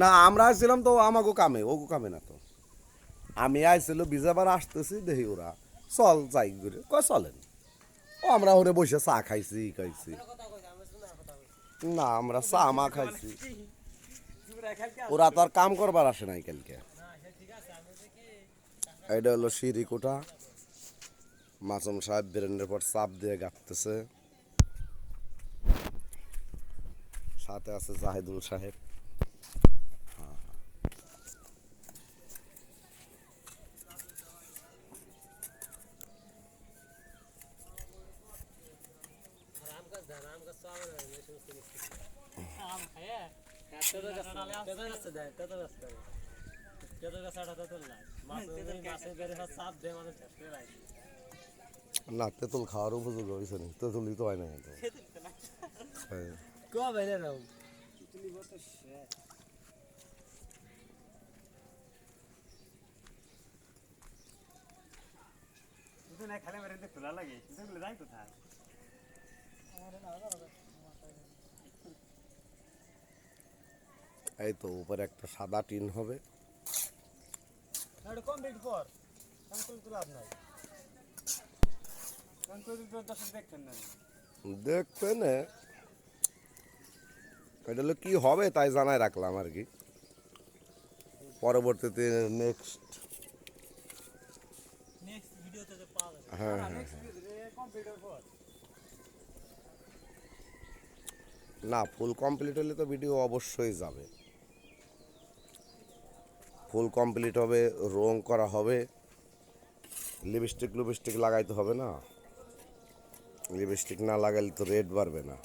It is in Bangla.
না, আমরা আসছিলাম তো আমাকে কামে, ওগো কামে না তো। আমি আইছিল, বিজাবার আসতেছি, দেখি ওরা চল যাই করে কয়, চলেন। ও, আমরা ওরে বসে চা খাইছি খাইছি। না, আমরা চা, মা খাইছি। ওরা তো আর কাম করবার আসে নাই কালকে। এটা হলো সিঁড়ি কোঠা মাসুম সাহেব বেরেন্ডের পর চাপ দিয়ে গাঁথতেছে। দে মানে টেস্টে রাই না তেঁতুল খাওয়ার উপযোগ হয়েছে তেঁতুলই তো হয় না তো হ্যাঁ। কো বেরে রাও কিন্তু না খালে মেরে খোলা লাগে কিন্তু যাই কোথায় এই তো উপরে একটা সাদা টিন হবে কমপ্লিট কর লাভ নাই দেখতেন না? দেখতে নে। এটা হলো, কি হবে? তাই জানাই রাখলাম আর কি। পরবর্তীতে নেক্সট যাবে হ্যাঁ হ্যাঁ। না ফুল কমপ্লিট হলে তো ভিডিও অবশ্যই যাবে। ফুল কমপ্লিট হবে রং করা হবে। লিপস্টিক লিপস্টিক লাগাইতে হবে না। লিপস্টিক না লাগাইলে তো রেড বাড়বে না।